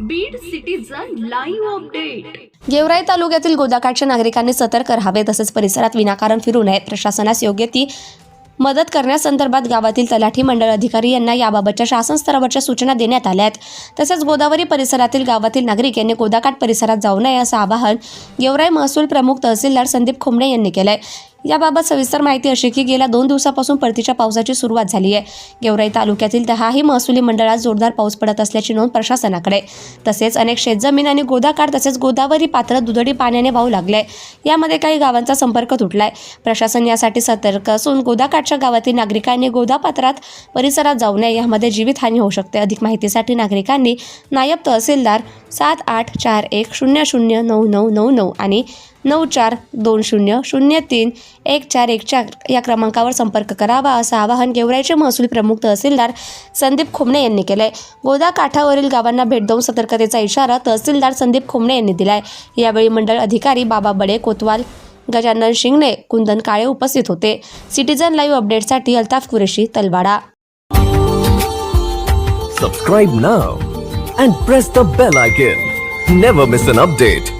Beed citizen live update Georai तालुक्यातील गोदाकाठच्या नागरिकांनी सतर्क राहावे तसेच परिसरात विनाकारण फिरू नये. प्रशासनास योग्य ती मदत करण्यासंदर्भात गावातील तलाठी मंडळ अधिकारी यांना याबाबतच्या शासन स्तरावरच्या सूचना देण्यात आल्या आहेत. तसेच गोदावरी परिसरातील गावातील नागरिक यांनी गोदाकाठ परिसरात जाऊ नये असं आवाहन गेवराई महसूल प्रमुख तहसीलदार संदीप खोमणे यांनी केलं आहे याबाबत सविस्तर माहिती अशी की गेल्या दोन दिवसापासून परतीच्या पावसाची सुरुवात झाली आहे. गेवराई तालुक्यातील दहाही महसुली मंडळात जोरदार पाऊस पडत असल्याची नोंद प्रशासनाकडे तसेच अनेक शेतजमीन आणि गोदाकाठ तसेच गोदावरी पात्र दुधडी पाण्याने वाहू लागले यामध्ये काही गावांचा संपर्क तुटलाय. प्रशासन यासाठी सतर्क असून गोदाकाठच्या गावातील नागरिकांनी गोदापात्रात परिसरात जाऊ नये. यामध्ये जीवितहानी होऊ शकते. अधिक माहितीसाठी नागरिकांनी नायब तहसीलदार सात आठ चार एक शून्य शून्य नऊ नऊ नऊ नऊ आणि नऊ चार दोन शून्य शून्य तीन एक चार एक चार या क्रमांकावर संपर्क करावा असं आवाहन गेवराईचे महसूल प्रमुख तहसीलदार संदीप खोमणे यांनी केलं आहे गोदा काठावरील गावांना भेट देऊन सतर्कतेचा इशारा तहसीलदार संदीप खोमणे यांनी दिलाय. यावेळी मंडळ अधिकारी बाबा बडे कोतवाल गजानन शिंगणे कुंदन काळे उपस्थित होते. सिटीजन लाईव्ह अपडेटसाठी Altaf Qureshi Talwada. Subscribe now and press the bell icon never miss an update